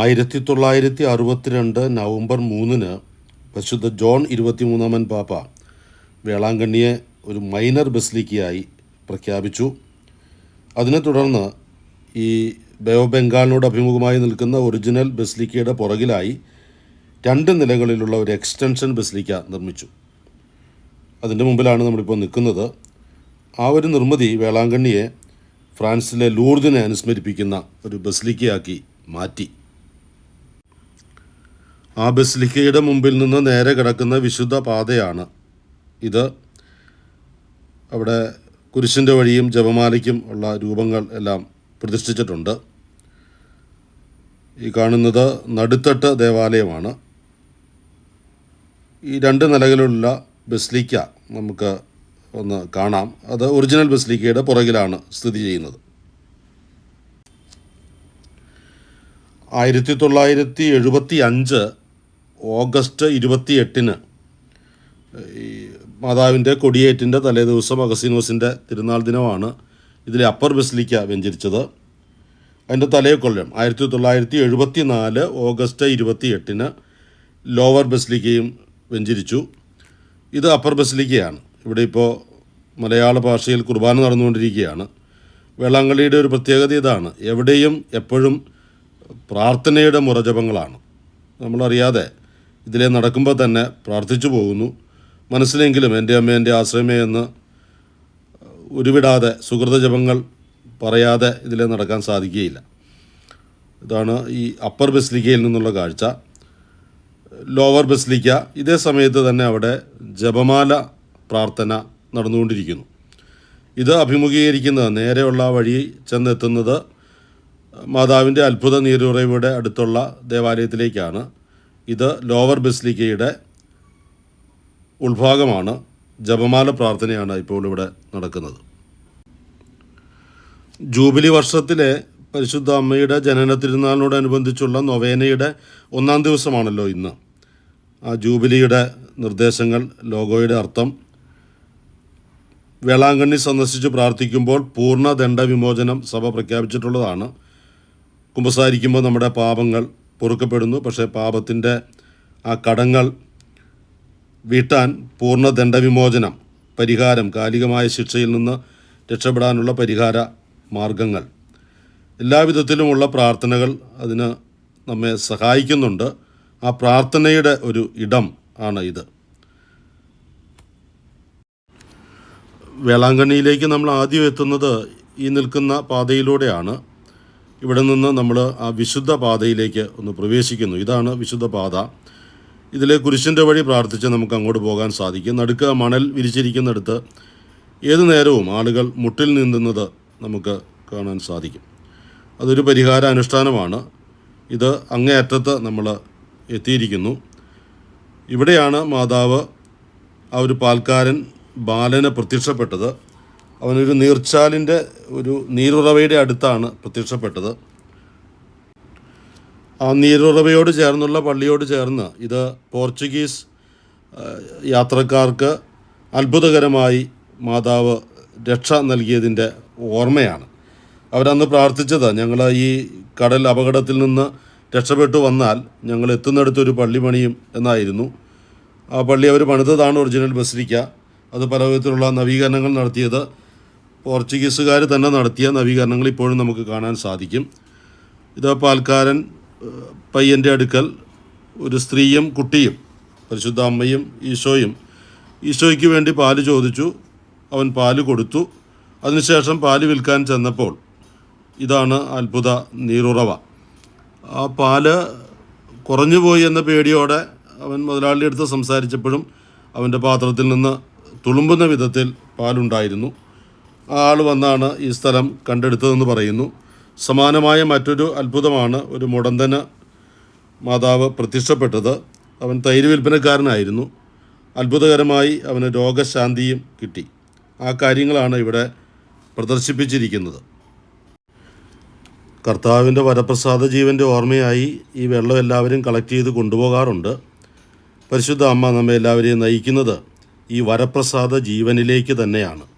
ആയിരത്തി തൊള്ളായിരത്തി അറുപത്തിരണ്ട് നവംബർ മൂന്നിന് പരിശുദ്ധ ജോൺ ഇരുപത്തിമൂന്നാമൻ പാപ്പ വേളാങ്കണ്ണിയെ ഒരു മൈനർ ബസ്ലിക്കയായി പ്രഖ്യാപിച്ചു. അതിനെ തുടർന്ന് ഈ ബേ ഓഫ് ബംഗാളിനോട് അഭിമുഖമായി നിൽക്കുന്ന ഒറിജിനൽ ബസ്ലിക്കയുടെ പുറകിലായി രണ്ട് നിലകളിലുള്ള ഒരു എക്സ്റ്റൻഷൻ ബസ്ലിക്ക നിർമ്മിച്ചു. അതിന്റെ മുമ്പിലാണ് നമ്മളിപ്പോൾ നിൽക്കുന്നത്. ആ ഒരു നിർമ്മിതി വേളാങ്കണ്ണിയെ ഫ്രാൻസിലെ ലൂർദിനെ അനുസ്മരിപ്പിക്കുന്ന ഒരു ബസ്ലിക്കയാക്കി മാറ്റി. ആ ബസ്ലിക്കയുടെ മുമ്പിൽ നിന്ന് നേരെ കിടക്കുന്ന വിശുദ്ധ പാതയാണ്. ഇത് അവിടെ കുരിശിന്റെ വഴിയും ജപമാലയ്ക്കും ഉള്ള രൂപങ്ങൾ എല്ലാം പ്രതിഷ്ഠിച്ചിട്ടുണ്ട്. ഈ കാണുന്നത് നടുത്തട്ട് ദേവാലയമാണ്. ഈ രണ്ട് നിലകളിലുള്ള ബസ്ലിക്ക നമുക്ക് ഒന്ന് കാണാം. അത് ഒറിജിനൽ ബസ്ലിക്കയുടെ പുറകിലാണ് സ്ഥിതി ചെയ്യുന്നത്. ആയിരത്തി തൊള്ളായിരത്തി എഴുപത്തി അഞ്ച് ഓഗസ്റ്റ് ഇരുപത്തി എട്ടിന് ഈ മാതാവിന്റെ കൊടിയേറ്റിന്റെ തലേദിവസം അഗസീനോസിന്റെ തിരുനാൾ ദിനമാണ് ഇതിലെ അപ്പർ ബസ്ലിക്ക വെഞ്ചരിച്ചത്. അതിന്റെ തലേ കൊല്ലം ആയിരത്തി തൊള്ളായിരത്തി എഴുപത്തി നാല് ഓഗസ്റ്റ് ഇരുപത്തി എട്ടിന് ലോവർ ബസ്ലിക്കയും വെഞ്ചരിച്ചു. ഇത് അപ്പർ ബസ്ലിക്കയാണ്. ഇവിടെ ഇപ്പോൾ മലയാള ഭാഷയിൽ കുർബാന നടന്നുകൊണ്ടിരിക്കുകയാണ്. വേളാങ്കള്ളിയുടെ ഒരു പ്രത്യേകത ഇതാണ്. എവിടെയും എപ്പോഴും പ്രാർത്ഥനയുടെ മുറജപങ്ങളാണ്. നമ്മളറിയാതെ ഇതിലെ നടക്കുമ്പോൾ തന്നെ പ്രാർത്ഥിച്ചു പോകുന്നു. മനസ്സിലെങ്കിലും എന്റെ അമ്മ എന്റെ ആശ്രയമേ എന്ന് ഉരുവിടാതെ സുഹൃത ജപങ്ങൾ പറയാതെ ഇതിലെ നടക്കാൻ സാധിക്കുകയില്ല. ഇതാണ് ഈ അപ്പർ ബസ്ലിക്കയിൽ നിന്നുള്ള കാഴ്ച. ലോവർ ബസ്ലിക്ക ഇതേ സമയത്ത് തന്നെ അവിടെ ജപമാല പ്രാർത്ഥന നടന്നുകൊണ്ടിരിക്കുന്നു. ഇത് അഭിമുഖീകരിക്കുന്നത് നേരെയുള്ള വഴി ചെന്നെത്തുന്നത് മാതാവിന്റെ അത്ഭുത നീരുറവയുടെ അടുത്തുള്ള ദേവാലയത്തിലേക്കാണ്. ഇത് ലോവർ ബസ്ലിക്കയുടെ ഉൾഭാഗമാണ്. ജപമാല പ്രാർത്ഥനയാണ് ഇപ്പോൾ ഇവിടെ നടക്കുന്നത്. ജൂബിലി വർഷത്തിലെ പരിശുദ്ധ അമ്മയുടെ ജനന തിരുനാളിനോടനുബന്ധിച്ചുള്ള നൊവേനയുടെ ഒന്നാം ദിവസമാണല്ലോ ഇന്ന്. ആ ജൂബിലിയുടെ നിർദ്ദേശങ്ങൾ ലോഗോയുടെ അർത്ഥം വേളാങ്കണ്ണി സന്ദർശിച്ച് പ്രാർത്ഥിക്കുമ്പോൾ പൂർണ ദണ്ഡവിമോചനം സഭ പ്രഖ്യാപിച്ചിട്ടുള്ളതാണ്. കുമ്പസാരിക്കുമ്പോൾ നമ്മുടെ പാപങ്ങൾ പൊറുക്കപ്പെടുന്നു. പക്ഷേ പാപത്തിന്റെ ആ കടങ്ങൾ വീട്ടാൻ പൂർണ ദണ്ഡവിമോചനം പരിഹാരം കാലികമായ ശിക്ഷയിൽ നിന്ന് രക്ഷപ്പെടാനുള്ള പരിഹാര മാർഗങ്ങൾ. എല്ലാവിധത്തിലുമുള്ള പ്രാർത്ഥനകൾ അതിന് നമ്മെ സഹായിക്കുന്നുണ്ട്. ആ പ്രാർത്ഥനയുടെ ഒരു ഇടം ആണ് ഇത്. വേളാങ്കണ്ണിയിലേക്ക് നമ്മൾ ആദ്യം എത്തുന്നത് ഈ നിൽക്കുന്ന പാതയിലൂടെയാണ്. ഇവിടെ നിന്ന് നമ്മൾ ആ വിശുദ്ധ പാതയിലേക്ക് ഒന്ന് പ്രവേശിക്കുന്നു. ഇതാണ് വിശുദ്ധ പാത. ഇതിലെ കുരിശിന്റെ വഴി പ്രാർത്ഥിച്ച് നമുക്ക് അങ്ങോട്ട് പോകാൻ സാധിക്കും. നടുക്ക് മണൽ വിരിച്ചിരിക്കുന്നിടത്ത് ഏതു നേരവും ആളുകൾ മുട്ടിൽ നീന്തുന്നത് നമുക്ക് കാണാൻ സാധിക്കും. അതൊരു പരിഹാര അനുഷ്ഠാനമാണ്. ഇത് അങ്ങേയറ്റത്ത് നമ്മൾ എത്തിയിരിക്കുന്നു. ഇവിടെയാണ് മാതാവ് ആ ഒരു പാൽക്കാരൻ ബാലന് പ്രത്യക്ഷപ്പെട്ടത്. അവനൊരു നീർച്ചാലിന്റെ ഒരു നീരുറവയുടെ അടുത്താണ് പ്രത്യക്ഷപ്പെട്ടത്. ആ നീരുറവയോട് ചേർന്നുള്ള പള്ളിയോട് ചേർന്ന് ഇത് പോർച്ചുഗീസ് യാത്രക്കാർക്ക് അത്ഭുതകരമായി മാതാവ് രക്ഷ നൽകിയതിന്റെ ഓർമ്മയാണ്. അവരന്ന് പ്രാർത്ഥിച്ചത് ഞങ്ങൾ ഈ കടൽ അപകടത്തിൽ നിന്ന് രക്ഷപ്പെട്ടു വന്നാൽ ഞങ്ങൾ എത്തുന്നിടത്തൊരു പള്ളി പണിയും എന്നായിരുന്നു. ആ പള്ളി അവർ പണിതതാണ് ഒറിജിനൽ ബസിലിക്ക. അത് പല വിധത്തിലുള്ള നവീകരണങ്ങൾ നടത്തിയത് പോർച്ചുഗീസുകാർ തന്നെ നടത്തിയ നവീകരണങ്ങൾ ഇപ്പോഴും നമുക്ക് കാണാൻ സാധിക്കും. ഇത് പാൽക്കാരൻ പയ്യന്റെ അടുക്കൽ ഒരു സ്ത്രീയും കുട്ടിയും പരിശുദ്ധ അമ്മയും ഈശോയും. ഈശോയ്ക്ക് വേണ്ടി പാൽ ചോദിച്ചു അവൻ പാൽ കൊടുത്തു. അതിനുശേഷം പാൽ വിൽക്കാൻ ചെന്നപ്പോൾ ഇതാണ് അത്ഭുത നീറുറവ. ആ പാൽ കുറഞ്ഞുപോയി എന്ന പേടിയോടെ അവൻ മുതലാളിയുടെ അടുത്ത് സംസാരിച്ചപ്പോഴും അവന്റെ പാത്രത്തിൽ നിന്ന് തുളുമ്പുന്ന വിധത്തിൽ പാലുണ്ടായിരുന്നു. ആൾ വന്നാണ് ഈ സ്ഥലം കണ്ടെടുത്തതെന്ന് പറയുന്നു. സമാനമായ മറ്റൊരു അത്ഭുതമാണ് ഒരു മുടന്തന് മാതാവ് പ്രത്യക്ഷപ്പെട്ടത് അവൻ തൈര് വിൽപ്പനക്കാരനായിരുന്നു. അത്ഭുതകരമായി അവന് രോഗശാന്തിയും കിട്ടി. ആ കാര്യങ്ങളാണ് ഇവിടെ പ്രദർശിപ്പിച്ചിരിക്കുന്നത്. കർത്താവിന്റെ വരപ്രസാദ ജീവന്റെ ഓർമ്മയായി ഈ വെള്ളം എല്ലാവരും കളക്ട് ചെയ്ത് കൊണ്ടുപോകാറുണ്ട്. പരിശുദ്ധ അമ്മ നമ്മെ എല്ലാവരെയും നയിക്കുന്നത് ഈ വരപ്രസാദ ജീവനിലേക്ക് തന്നെയാണ്.